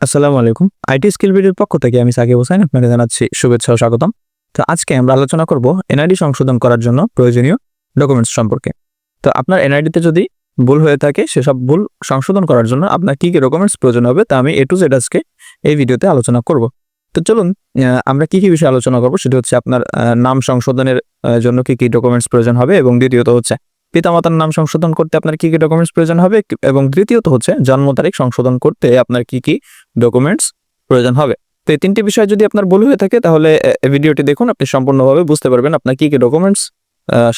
আসসালামু আলাইকুম। IT skill ভিডিওর পক্ষ থেকে আমি সাকিব হোসেন আপনাকে জানাচ্ছি শুভেচ্ছা ও স্বাগতম। তো আজকে আমরা আলোচনা করব এনআইডি সংশোধন করার জন্য প্রয়োজনীয় ডকুমেন্টস সম্পর্কে। তো আপনার এনআইডিতে যদি ভুল হয়ে থাকে, সেসব ভুল সংশোধন করার জন্য আপনার কী কী ডকুমেন্টস প্রয়োজন হবে, তা আমি এ টু জেড আজকে এই ভিডিওতে আলোচনা করব। তো চলুন আমরা কী কী বিষয়ে আলোচনা করব, সেটা হচ্ছে আপনার নাম সংশোধনের জন্য কী কী ডকুমেন্টস প্রয়োজন হবে এবং দ্বিতীয়ত হচ্ছে পিতামাতার নাম সংশোধন করতে আপনার কি কি ডকুমেন্টস প্রয়োজন হবে? এবং দ্বিতীয়ত হচ্ছে, জন্ম তারিখ সংশোধন করতে আপনার কি কি ডকুমেন্টস প্রয়োজন হবে? তো এই তিনটি বিষয় যদি আপনার ভুল হয়ে থাকে, তাহলে ভিডিওটি দেখুন, আপনি সম্পূর্ণভাবে বুঝতে পারবেন আপনার কি কি ডকুমেন্টস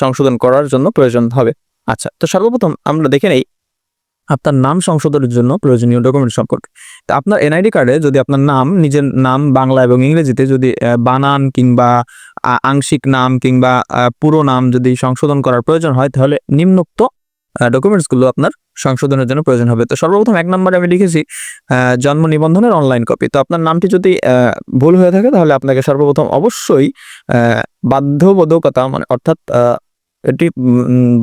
সংশোধন করার জন্য প্রয়োজন হবে। আচ্ছা তো সর্বপ্রথম আমরা দেখে নেই আপনার নাম সংশোধনের জন্য প্রয়োজনীয় ডকুমেন্ট সম্পর্কে। তো আপনার এনআইডি কার্ডে যদি আপনার নাম, নিজের নাম বাংলা এবং ইংরেজিতে যদি বানান কিংবা আংশিক নাম কিংবা পুরো নাম যদি সংশোধন করার প্রয়োজন হয়, তাহলে নিম্নোক্ত ডকুমেন্টসগুলো আপনার সংশোধনের জন্য প্রয়োজন হবে। তো সর্বপ্রথম এক নম্বরে আমি লিখেছি জন্ম নিবন্ধনের অনলাইন কপি তো আপনার নামটি যদি ভুল হয়ে থাকে, তাহলে আপনাকে সর্বপ্রথম অবশ্যই বাধ্যবোধকতা মানে অর্থাৎ এটি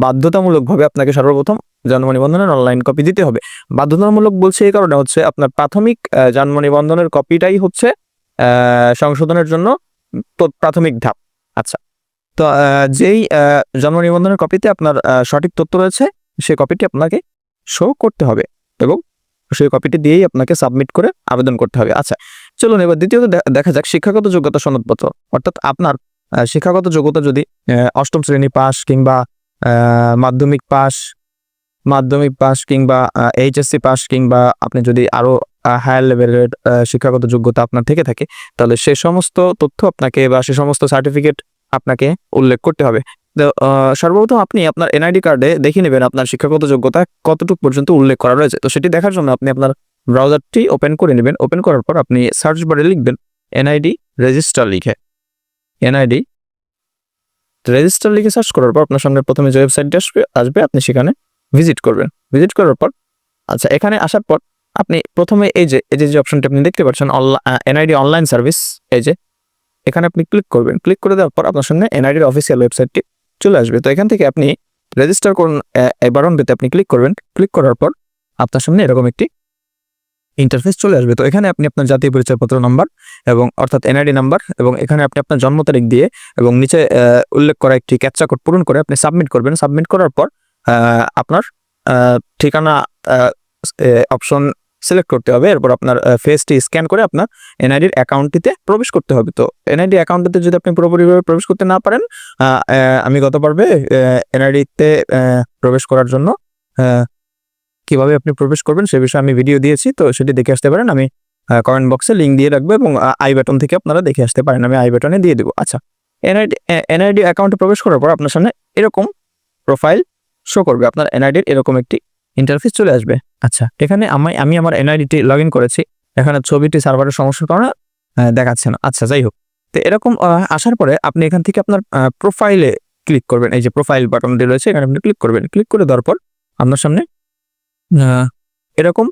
বাধ্যতামূলকভাবে আপনাকে সর্বপ্রথম জন্ম নিবন্ধনের অনলাইন কপি দিতে হবে। বাধ্যতামূলক বলছে এই কারণে হচ্ছে আপনার প্রাথমিক জন্ম নিবন্ধনের কপিটাই হচ্ছে সংশোধনের জন্য প্রাথমিক ধাপ। আচ্ছা তো যেই জন্ম নিবন্ধনের কপিতে আপনার সঠিক তথ্য রয়েছে, সেই কপিটি আপনাকে শো করতে হবে এবং সেই কপিটি দিয়েই আপনাকে সাবমিট করে আবেদন করতে হবে। আচ্ছা চলুন এবার দ্বিতীয়ত দেখা যাক শিক্ষাগত যোগ্যতা সনদপত্র। অর্থাৎ আপনার শিক্ষাগত যোগ্যতা যদি অষ্টম শ্রেণি পাস কিংবা মাধ্যমিক পাস মাধ্যমিক পাস কিংবা এইচএসসি পাস কিংবা আপনি যদি আরও হায়ার লেভেলের শিক্ষাগত যোগ্যতা আপনার থেকে থাকে, তাহলে সে সমস্ত তথ্য আপনাকে বা সে সমস্ত সার্টিফিকেট আপনাকে উল্লেখ করতে হবে। সর্বপ্রথম আপনি আপনার এনআইডি কার্ডে দেখে নেবেন আপনার শিক্ষাগত যোগ্যতা কতটুকু পর্যন্ত উল্লেখ করা রয়েছে। তো সেটি দেখার জন্য আপনি আপনার ব্রাউজারটি ওপেন করে নেবেন। ওপেন করার পর আপনি সার্চ বারে লিখবেন এনআইডি রেজিস্টার লিখে। এনআইডি রেজিস্টার লিখে সার্চ করার পর আপনার সামনে প্রথমে যে ওয়েবসাইটটি আসবে আসবে আপনি সেখানে ভিজিট করবেন। ভিজিট করার পর আচ্ছা এখানে আসার পর আপনি প্রথমে এই যে এই যে অপশনটি আপনি দেখতে পাচ্ছেন এনআইডি অনলাইন সার্ভিস এই যে, এখানে আপনি ক্লিক করবেন। ক্লিক করে দেওয়ার পর আপনার সামনে এনআইডির অফিসিয়াল ওয়েবসাইটটি চলে আসবে। তো এখান থেকে আপনি রেজিস্টার করুন বারণ পেতে আপনি ক্লিক করবেন। ক্লিক করার পর আপনার সামনে এরকম একটি ইন্টারফেস চলে আসবে। তো এখানে আপনি আপনার জাতীয় পরিচয়পত্র নাম্বার এবং অর্থাৎ এনআইডি নাম্বার এবং এখানে আপনি আপনার জন্ম তারিখ দিয়ে এবং নিচে উল্লেখ করা একটি ক্যাপচা কোড পূরণ করে আপনি সাবমিট করবেন। সাবমিট করার পর আপনার ঠিকানা অপশন সিলেক্ট করতে হবে। এরপর আপনার ফেসটি স্ক্যান করে আপনার এনআইডির অ্যাকাউন্টটিতে প্রবেশ করতে হবে। তো এনআইডি অ্যাকাউন্টটিতে যদি আপনি পুরোপুরিভাবে প্রবেশ করতে না পারেন আমি গত পারবে এনআইডিতে প্রবেশ করার জন্য কীভাবে আপনি প্রবেশ করবেন সে বিষয়ে আমি ভিডিও দিয়েছি, তো সেটি দেখে আসতে পারেন। আমি কমেন্ট বক্সে লিঙ্ক দিয়ে রাখব এবং আই বাটন থেকে আপনারা দেখে আসতে পারেন। আমি আই বাটনে দিয়ে দেবো। আচ্ছা এনআইডি এনআইডি অ্যাকাউন্টে প্রবেশ করার পর আপনার সামনে এরকম প্রোফাইল শো করবে। আপনার এনআইডির এরকম একটি ইন্টারফেস চলে আসবে। আচ্ছা এখানে আমি আমি আমার এনআইডিটি লগ ইন করেছি। এখানে ছবিটি সার্ভারের সমস্যার কারণে দেখাচ্ছে না। আচ্ছা যাই হোক। তো এরকম আসার পরে আপনি এখান থেকে আপনার প্রোফাইলে ক্লিক করবেন। এই যে প্রোফাইল বাটনটি রয়েছে, এখানে আপনি ক্লিক করবেন। ক্লিক করে দেওয়ার পর আপনার সামনে এরকম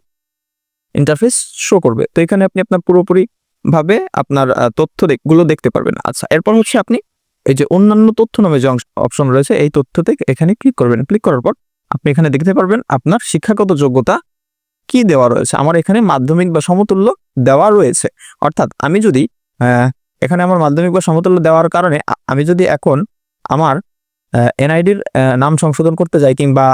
ইন্টারফেস শো করবে। তো এখানে আপনি আপনার পুরোপুরি ভাবে আপনার আহ, তথ্য দেখ- গুলো দেখতে পারবেন। আচ্ছা এরপর হচ্ছে আপনি এই যে অন্যান্য তথ্য নামে যে অপশন রয়েছে এই তথ্য তথ্যতে এখানে ক্লিক করবেন। ক্লিক করার পর আপনি এখানে দেখতে পারবেন আপনার শিক্ষাগত যোগ্যতা কি দেওয়া রয়েছে। আমার এখানে মাধ্যমিক বা সমতুল্য দেওয়া রয়েছে। অর্থাৎ আমি যদি এখানে আমার মাধ্যমিক বা সমতুল্য দেওয়ার কারণে আমি যদি এখন আমার এনআইডির নাম সংশোধন করতে যাই কিংবা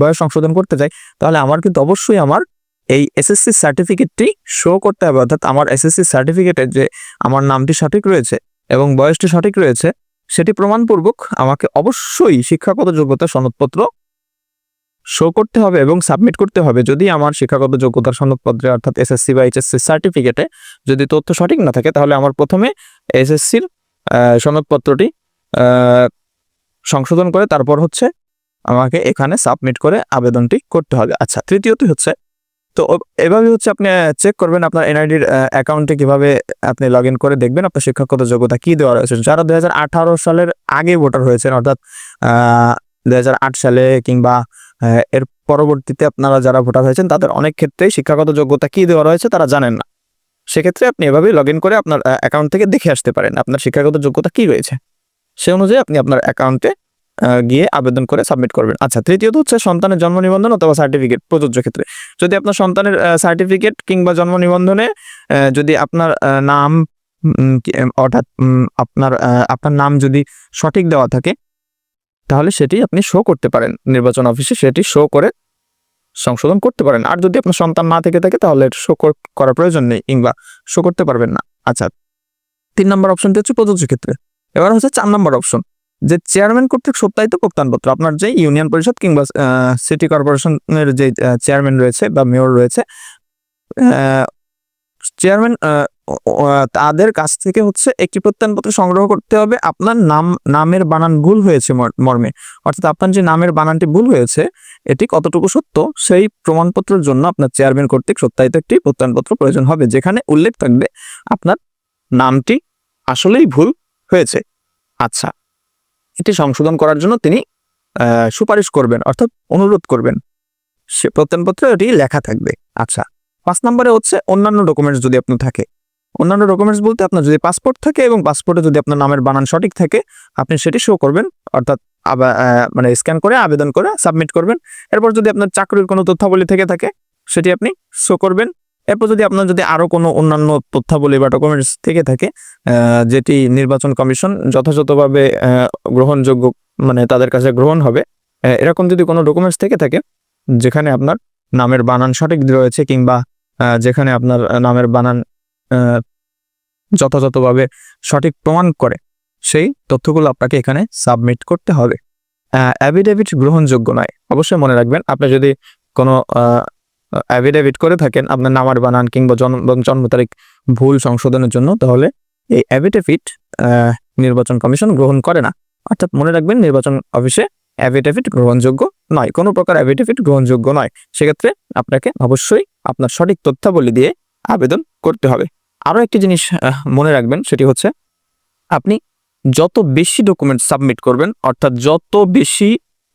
বয়স সংশোধন করতে যাই, তাহলে আমার কিন্তু অবশ্যই আমার এই এসএসসি সার্টিফিকেটটি শো করতে হবে। অর্থাৎ আমার এসএসসি সার্টিফিকেটের যে আমার নামটি সঠিক রয়েছে এবং বয়সটি সঠিক রয়েছে, সেটি প্রমাণপূর্বক আমাকে অবশ্যই শিক্ষাগত যোগ্যতা সনদপত্র শো করতে হবে এবং সাবমিট করতে হবে। যদি আমার শিক্ষাগত যোগ্যতার সনদপত্রে অর্থাৎ এসএসসি বা এইচএসসি সার্টিফিকেটে যদি তথ্য সঠিক না থাকে, তাহলে আমার প্রথমে এসএসসির সনদপত্রটি সংশোধন করে, তারপর হচ্ছে আমাকে এখানে সাবমিট করে আবেদনটি করতে হবে। আচ্ছা তৃতীয়ত হচ্ছে, তো এভাবে হচ্ছে আপনি চেক করবেন আপনার এনআইডির অ্যাকাউন্টে কীভাবে আপনি লগ করে দেখবেন। আপনার শিক্ষাগত যোগ্যতা কি দেওয়া রয়েছে? যারা দু হাজার আঠারো সালের আগে ভোটার হয়েছেন, অর্থাৎ দুই হাজার আট সালে কিংবা এর পরবর্তীতে আপনারা যারা ভোটার হয়েছেন, তাদের অনেক ক্ষেত্রেই শিক্ষাগত যোগ্যতা কি দেওয়া রয়েছে তারা জানেন না। সেক্ষেত্রে আপনি এভাবে লগ করে আপনার অ্যাকাউন্ট থেকে দেখে আসতে পারেন আপনার শিক্ষাগত যোগ্যতা কি রয়েছে। সে অনুযায়ী আপনি আপনার অ্যাকাউন্টে গিয়ে আবেদন করে সাবমিট করবেন। আচ্ছা তৃতীয়ত হচ্ছে সন্তানের জন্ম নিবন্ধন অথবা সার্টিফিকেট প্রযোজ্য ক্ষেত্রে। যদি আপনার সন্তানের সার্টিফিকেট কিংবা জন্ম নিবন্ধনে যদি আপনার নাম অর্থাৎ আপনার আপনার নাম যদি সঠিক দেওয়া থাকে, তাহলে সেটি আপনি শো করতে পারেন। নির্বাচন অফিসে সেটি শো করে সংশোধন করতে পারেন। আর যদি আপনার সন্তান না থেকে থাকে, তাহলে শো করার প্রয়োজন নেই কিংবা শো করতে পারবেন না। আচ্ছা তিন নম্বর অপশনটি হচ্ছে প্রযোজ্য ক্ষেত্রে। এবার হচ্ছে চার নম্বর অপশন যে চেয়ারম্যান কর্তৃক সত্যায়িত প্রত্যানপত্র আপনার যে ইউনিয়ন পরিষদ কিংবা সিটি কর্পোরেশনের যে চেয়ারম্যান রয়েছে বা মেয়র রয়েছে চেয়ারম্যান তাদের কাছ থেকে হচ্ছে একটি প্রত্যয়নপত্র সংগ্রহ করতে হবে। আপনার নাম, নামের বানান ভুল হয়েছে মর- মর্মে। অর্থাৎ আপনার যে নামের বানানটি ভুল হয়েছে, এটি কতটুকু সত্য, সেই প্রমাণপত্রের জন্য আপনার চেয়ারম্যান কর্তৃক সত্যায়িত একটি প্রত্যয়নপত্র প্রয়োজন হবে, যেখানে উল্লেখ থাকবে আপনার নামটি আসলেই ভুল হয়েছে। আচ্ছা এটি সংশোধন করার জন্য তিনি সুপারিশ করবেন, অর্থাৎ অনুরোধ করবেন। সে প্রত্যয়নপত্রে এটি লেখা থাকবে। আচ্ছা পাঁচ নম্বরে হচ্ছে অন্যান্য ডকুমেন্টস যদি আপনার থাকে। অন্যান্য ডকুমেন্টস বলতে আপনার যদি পাসপোর্ট থাকে এবং পাসপোর্টে যদি আপনার নামের বানান সঠিক থাকে, আপনি সেটি শো করবেন, অর্থাৎ মানে স্ক্যান করে, আবেদন করে সাবমিট করবেন। এরপর যদি আপনার চাকরির কোনো তথ্যাবলী থেকে থাকে, সেটি আপনি শো করবেন। এরপর যদি আপনার যদি আরও কোনো অন্যান্য তথ্যাবলী বা ডকুমেন্টস থেকে থাকে যেটি নির্বাচন কমিশন যথাযথভাবে গ্রহণযোগ্য মানে তাদের কাছে গ্রহণ হবে এরকম যদি কোনো ডকুমেন্টস থেকে থাকে, যেখানে আপনার নামের বানান সঠিক রয়েছে কিংবা যেখানে আপনার নামের বানান যথাযথভাবে সঠিক প্রমাণ করে, সেই তথ্যগুলো আপনাকে এখানে সাবমিট করতে হবে। অ্যাভিডেভিট গ্রহণযোগ্য নয়। অবশ্যই মনে রাখবেন, আপনি যদি কোনো অ্যাভিডেভিট করে থাকেন আপনার নামার বানান কিংবা জন্ম জন্ম তারিখ ভুল সংশোধনের জন্য, তাহলে এই অ্যাভিডেভিট নির্বাচন কমিশন গ্রহণ করে না। অর্থাৎ মনে রাখবেন নির্বাচন অফিসে অ্যাভিডেভিট গ্রহণযোগ্য নয়, কোনো প্রকার অ্যাভিডেভিট গ্রহণযোগ্য নয়। সেক্ষেত্রে আপনাকে অবশ্যই আপনার সঠিক তথ্যাবলী দিয়ে আবেদন করতে হবে। আরও একটি জিনিস মনে রাখবেন, সেটি হচ্ছে আপনি যত বেশি ডকুমেন্ট সাবমিট করবেন, অর্থাৎ যত বেশি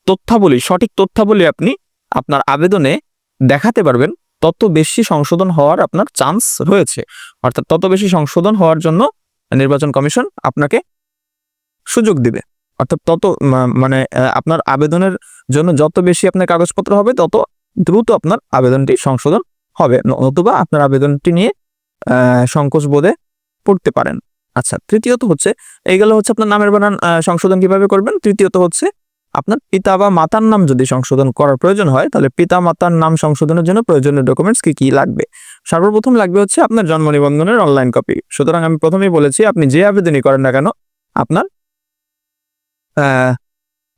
তথ্যাবলী, সঠিক তথ্যাবলী আপনি আপনার আবেদনে দেখাতে পারবেন, তত বেশি সংশোধন হওয়ার আপনার চান্স রয়েছে। অর্থাৎ তত বেশি সংশোধন হওয়ার জন্য নির্বাচন কমিশন আপনাকে সুযোগ দিবে। অর্থাৎ তত মানে আপনার আবেদনের জন্য যত বেশি আপনার কাগজপত্র হবে, তত দ্রুত আপনার আবেদনটি সংশোধন হবে। নতুবা আপনার আবেদনটি নিয়ে সংকোচ বোধে পড়তে পারেন। আচ্ছা তৃতীয়ত হচ্ছে এইগুলো হচ্ছে আপনার নামের বানান সংশোধন কীভাবে করবেন? তৃতীয়ত হচ্ছে আপনার পিতা বা মাতার নাম যদি সংশোধন করার প্রয়োজন হয়, তাহলে পিতা মাতার নাম সংশোধনের জন্য প্রয়োজনীয় ডকুমেন্টস কি কি লাগবে? সর্বপ্রথম লাগবে হচ্ছে আপনার জন্ম নিবন্ধনের অনলাইন কপি সুতরাং আমি প্রথমেই বলেছি, আপনি যে আবেদনই করেন না কেন, আপনার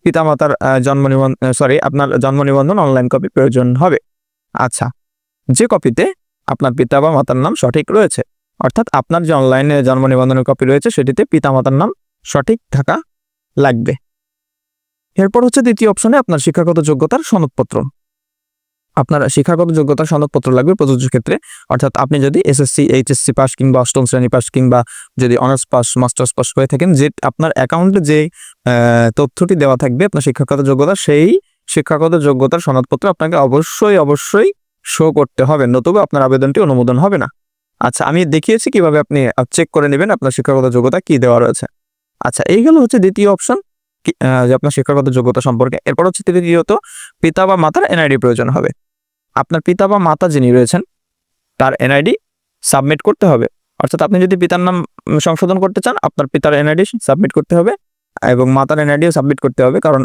পিতামাতার জন্ম নিবন্ধন সরি আপনার জন্ম নিবন্ধন অনলাইন কপি প্রয়োজন হবে। আচ্ছা যে কপিতে আপনার পিতা বা মাতার নাম সঠিক রয়েছে, অর্থাৎ আপনার যে অনলাইনে জন্ম নিবন্ধনের কপি রয়েছে, সেটিতে পিতা মাতার নাম সঠিক থাকা লাগবে। এরপর হচ্ছে দ্বিতীয় অপশনে আপনার শিক্ষাগত যোগ্যতার সনদপত্র। আপনার শিক্ষাগত যোগ্যতার সনদপত্র লাগবে প্রযোজ্য ক্ষেত্রে। অর্থাৎ আপনি যদি এসএসসি এইচএসসি পাস কিংবা অষ্টম শ্রেণি পাস কিংবা যদি অনার্স পাস মাস্টার্স পাস হয়ে থাকেন, যে আপনার অ্যাকাউন্টে যে তথ্যটি দেওয়া থাকবে, আপনার শিক্ষাগত যোগ্যতা, সেই শিক্ষাগত যোগ্যতার সনদপত্র আপনাকে অবশ্যই অবশ্যই শো করতে হবে। নতুবা আপনার আবেদনটি অনুমোদন হবে না। আচ্ছা আমি দেখিয়েছি কীভাবে আপনি চেক করে নেবেন আপনার শিক্ষাগত যোগ্যতা কি দেওয়া রয়েছে। আচ্ছা এইগুলো হচ্ছে দ্বিতীয় অপশন যে আপনার শিক্ষাগত যোগ্যতা সম্পর্কে। এরপর হচ্ছে তৃতীয়ত, পিতা বা মাতার এনআইডি প্রয়োজন হবে। আপনার পিতা বা মাতা যিনি রয়েছেন, তার এনআইডি সাবমিট করতে হবে। অর্থাৎ আপনি যদি পিতার নাম সংশোধন করতে চান, আপনার পিতার এনআইডি সাবমিট করতে হবে এবং মাতার এনআইডিও সাবমিট করতে হবে। কারণ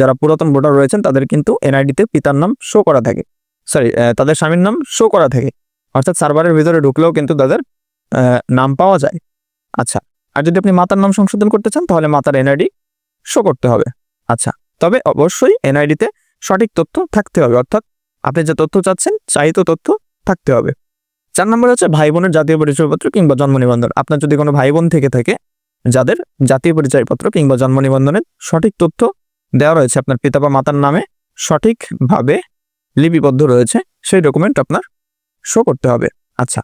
যারা পুরাতন ভোটার রয়েছেন, তাদের কিন্তু এনআইডিতে পিতার নাম শো করা থাকে। সরি তাদের স্বামীর নাম শো করা থাকে। অর্থাৎ সার্ভারের ভিতরে ঢুকলেও কিন্তু তাদের নাম পাওয়া যায়। আচ্ছা আর যদি আপনি মাতার নাম সংশোধন করতে চান, তাহলে মাতার এনআইডি শো করতে হবে। আচ্ছা তবে অবশ্যই এনআইডিতে সঠিক তথ্য থাকতে হবে। অর্থাৎ আপনি যে তথ্য চাচ্ছেন, চাহিত তথ্য থাকতে হবে। চার নম্বর হচ্ছে ভাই বোনের জাতীয় পরিচয়পত্র কিংবা জন্ম নিবন্ধন। আপনার যদি কোনো ভাই বোন থেকে থাকে, যাদের জাতীয় পরিচয়পত্র কিংবা জন্ম নিবন্ধনের সঠিক তথ্য দেওয়া রয়েছে, আপনার পিতা বা মাতার নামে সঠিকভাবে লিপিবদ্ধ রয়েছে, সেই ডকুমেন্ট আপনার শো করতে হবে। আচ্ছা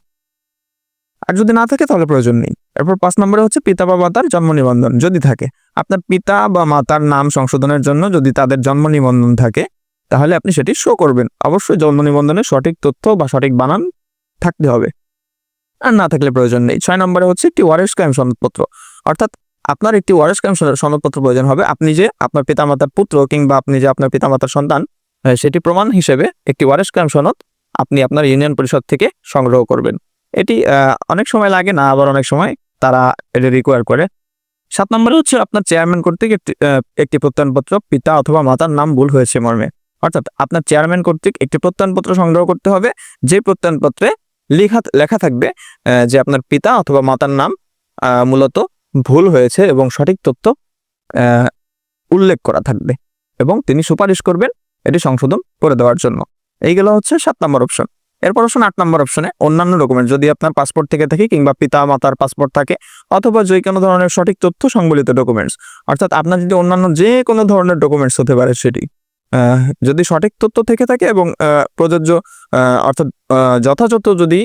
আর যদি না থাকে তাহলে প্রয়োজন নেই। এরপর পাঁচ নম্বরে হচ্ছে পিতা বা মাতার জন্ম নিবন্ধন। যদি থাকে আপনার পিতা বা মাতার নাম সংশোধনের জন্য যদি তাদের জন্ম নিবন্ধন থাকে, তাহলে আপনি সেটি শো করবেন। অবশ্যই জন্ম নিবন্ধনের সঠিক তথ্য বা সঠিক বানান থাকতে হবে। আর না থাকলে প্রয়োজন নেই। ছয় নম্বরে হচ্ছে একটি ওয়ারেস কায়েম সনদপত্র। অর্থাৎ আপনার একটি ওয়ারেস কাম সনদপত্র প্রয়োজন হবে। আপনি যে আপনার পিতামাতার পুত্র কিংবা আপনি যে আপনার পিতামাতার সন্তান সেটি প্রমাণ হিসেবে একটি ওয়ারেস কাম সনদ আপনি আপনার ইউনিয়ন পরিষদ থেকে সংগ্রহ করবেন। এটি অনেক সময় লাগে না, আবার অনেক সময় তারা এটি রিকোয়ার করে। সাত নম্বরে হচ্ছে আপনার চেয়ারম্যান কর্তৃক একটি প্রত্যয়নপত্র, পিতা অথবা মাতার নাম ভুল হয়েছে মর্মে। অর্থাৎ আপনার চেয়ারম্যান কর্তৃক একটি প্রত্যয়নপত্র সংগ্রহ করতে হবে, যে প্রত্যয়নপত্রে লেখা লেখা থাকবে যে আপনার পিতা অথবা মাতার নাম মূলত ভুল হয়েছে এবং সঠিক তথ্য উল্লেখ করা থাকবে এবং তিনি সুপারিশ করবেন এটি সংশোধন করে দেওয়ার জন্য। এই এইগুলো হচ্ছে সাত নম্বর অপশন এরপর অপশন আট নম্বর অপশনে অন্যান্য ডকুমেন্ট যদি আপনার পাসপোর্ট থেকে থাকে কিংবা পিতা মাতার পাসপোর্ট থাকে, অথবা যে কোনো ধরনের সঠিক তথ্য সংবলিত ডকুমেন্টস অর্থাৎ আপনার যদি অন্যান্য যে কোনো ধরনের ডকুমেন্টস হতে পারে সেটি যদি সঠিক তথ্য থেকে থাকে এবং প্রযোজ্য অর্থাৎ যথাযথ যদি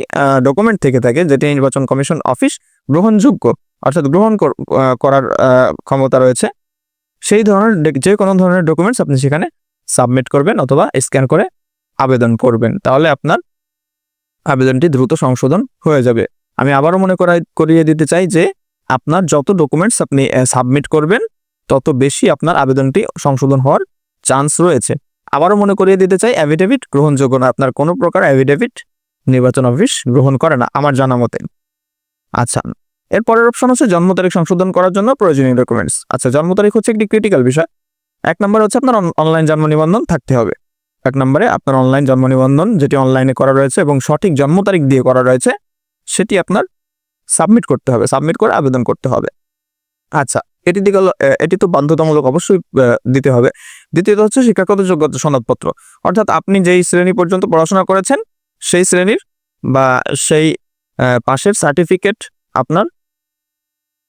ডকুমেন্ট থেকে থাকে, যেটি নির্বাচন কমিশন অফিস গ্রহণযোগ্য, অর্থাৎ গ্রহণ কর- করার ক্ষমতা রয়েছে, সেই ধরনের যে কোনো ধরনের ডকুমেন্টস আপনি সেখানে সাবমিট করবেন অথবা স্ক্যান করে আবেদন করবেন। তাহলে আপনার আবেদনটি দ্রুত সংশোধন হয়ে যাবে। আমি আবারও মনে করাই, করিয়ে দিতে চাই যে, আপনার যত ডকুমেন্টস আপনি সাবমিট করবেন, তত বেশি আপনার আবেদনটি সংশোধন হওয়ার চান্স রয়েছে। আবারও মনে করিয়ে দিতে চাই অ্যাভিডেভিট গ্রহণযোগ্য না। আপনার কোনো প্রকার অ্যাভিডেভিট নির্বাচন অফিস গ্রহণ করে না, আমার জানা মতে। আচ্ছা এর পরের অপশন হচ্ছে জন্ম তারিখ সংশোধন করার জন্য প্রয়োজনীয় ডকুমেন্টস আচ্ছা জন্ম তারিখ হচ্ছে একটি ক্রিটিক্যাল বিষয়। এক নম্বর হচ্ছে আপনার অনলাইন জন্ম নিবন্ধন থাকতে হবে। এক নম্বরে আপনার অনলাইন জন্ম নিবন্ধন যেটি অনলাইনে করা রয়েছে এবং সঠিক জন্ম তারিখ দিয়ে করা রয়েছে, সেটি আপনার সাবমিট করতে হবে সাবমিট করে আবেদন করতে হবে। আচ্ছা এটি দিকে এটি তো বাধ্যতামূলক অবশ্যই দিতে হবে। দ্বিতীয়ত হচ্ছে শিক্ষাগত যোগ্যতা সনদপত্র। অর্থাৎ আপনি যেই শ্রেণি পর্যন্ত পড়াশোনা করেছেন, সেই শ্রেণির বা সেই পাশের সার্টিফিকেট আপনার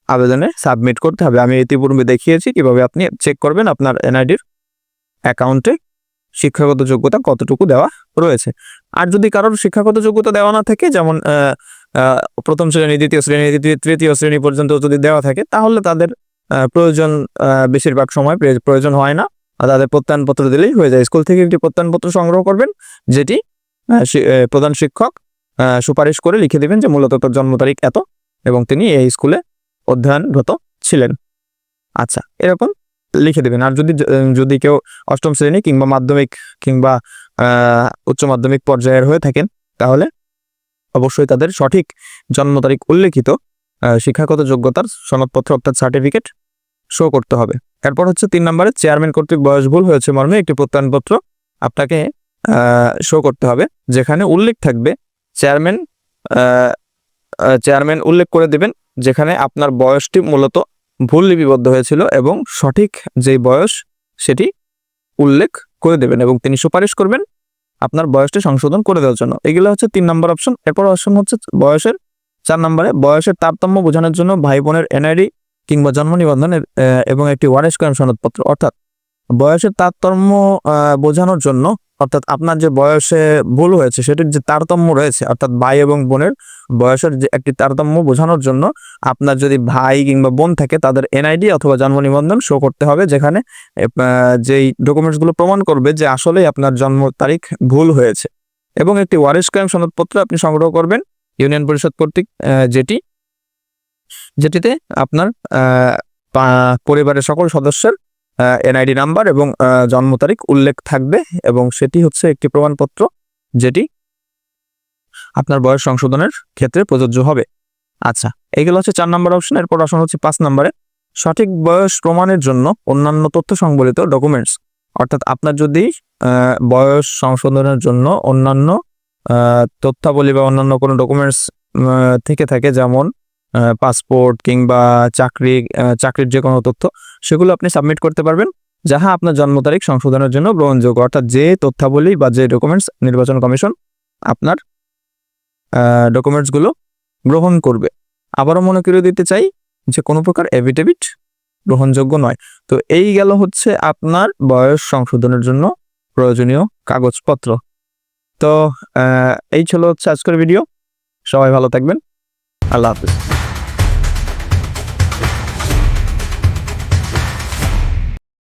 আবেদনে সাবমিট করতে হবে। আমি ইতিপূর্বে দেখিয়েছি কীভাবে আপনি চেক করবেন আপনার এনআইডির অ্যাকাউন্টে শিক্ষাগত যোগ্যতা কতটুকু দেওয়া রয়েছে। আর যদি কারোর শিক্ষাগত যোগ্যতা দেওয়া না থাকে, যেমন প্রথম শ্রেণি, দ্বিতীয় শ্রেণি তৃতীয়- শ্রেণি পর্যন্ত যদি দেওয়া থাকে, তাহলে তাদের প্রয়োজন বেশিরভাগ সময় প্রয়োজন হয় না। তাদের প্রত্যয়নপত্র দিলেই হয়ে যায়। স্কুল থেকে একটি প্রত্যয়নপত্র সংগ্রহ করবেন, যেটি প্রধান শিক্ষক সুপারিশ করে লিখে দিবেন যে মূলত তোর জন্ম তারিখ এত, এবং তিনি এই স্কুলে অধ্যয়নরত ছিলেন। আচ্ছা এরকম লিখে দেবেন। আর যদি যদি কেউ অষ্টম শ্রেণি কিংবা মাধ্যমিক কিংবা উচ্চ মাধ্যমিক পর্যায়ের হয়ে থাকেন, তাহলে অবশ্যই তাদের সঠিক জন্ম তারিখ উল্লেখিত শিক্ষাগত যোগ্যতার সনদপত্র অর্থাৎ সার্টিফিকেট শো করতে হবে। এরপর হচ্ছে তিন নম্বরে, চেয়ারম্যান কর্তৃক বয়স ভুল হয়েছে মর্মে একটি প্রত্যয়নপত্র আপনাকে শো করতে হবে, যেখানে উল্লেখ থাকবে, চেয়ারম্যান চেয়ারম্যান উল্লেখ করে দিবেন, যেখানে আপনার বয়সটি মূলত ভুল লিপিবদ্ধ হয়েছিল এবং সঠিক যে বয়স, সেটি উল্লেখ করে দেবেন এবং তিনি সুপারিশ করবেন আপনার বয়সটি সংশোধন করে দেওয়ার জন্য। এগুলো হচ্ছে তিন নম্বর অপশন। এরপর অপশন হচ্ছে বয়সের চার নম্বরে বয়সের তারতম্য বোঝানোর জন্য ভাই বোনের এনআইডি কিংবা জন্ম নিবন্ধনের এবং একটি ওয়ারেস করেন সনদপত্র। অর্থাৎ বয়সের তারতম্য বোঝানোর জন্য, অর্থাৎ আপনার যে বয়সে ভুল হয়েছে, সেটির যে তারতম্য রয়েছে, অর্থাৎ ভাই এবং বোনের বয়সের যে একটি তারতম্য বোঝানোর জন্য আপনার যদি ভাই কিংবা বোন থাকে, তাদের এনআইডি অথবা জন্ম নিবন্ধন শো করতে হবে, যেখানে যেই ডকুমেন্টসগুলো প্রমাণ করবে যে আসলেই আপনার জন্ম তারিখ ভুল হয়েছে। এবং একটি ওয়ারিশ কায়েম সনদপত্র আপনি সংগ্রহ করবেন, ইউনিয়ন পরিষদ কর্তৃক যেটি, যেটিতে আপনার পরিবারের সকল সদস্যের এনআইডি নাম্বার এবং জন্ম তারিখ উল্লেখ থাকবে এবং সেটি হচ্ছে একটি প্রমাণপত্র যেটি আপনার বয়স সংশোধনের ক্ষেত্রে প্রযোজ্য হবে। আচ্ছা এইগুলো হচ্ছে চার নম্বর অপশন এরপর অপশন হচ্ছে পাঁচ নম্বরে। সঠিক বয়স প্রমাণের জন্য অন্যান্য তথ্য সংবলিত ডকুমেন্টস অর্থাৎ আপনার যদি বয়স সংশোধনের জন্য অন্যান্য তথ্যাবলী বা অন্যান্য কোনো ডকুমেন্টস থেকে থাকে যেমন পাসপোর্ট কিংবা চাকরি চাকরির যে কোনো তথ্য, সেগুলো আপনি সাবমিট করতে পারবেন, যাহা আপনার জন্ম তারিখ সংশোধনের জন্য গ্রহণযোগ্য। অর্থাৎ যে তথ্যাবলী বা যে ডকুমেন্টস নির্বাচন কমিশন আপনার ডকুমেন্টসগুলো গ্রহণ করবে। আবারও মনে করে দিতে চাই যে কোনো প্রকার এভিডেভিট গ্রহণযোগ্য নয়। তো এই গেল হচ্ছে আপনার বয়স সংশোধনের জন্য প্রয়োজনীয় কাগজপত্র। তো এই ছিল হচ্ছে আজকের ভিডিও সবাই ভালো থাকবেন। আল্লাহ হাফিজ।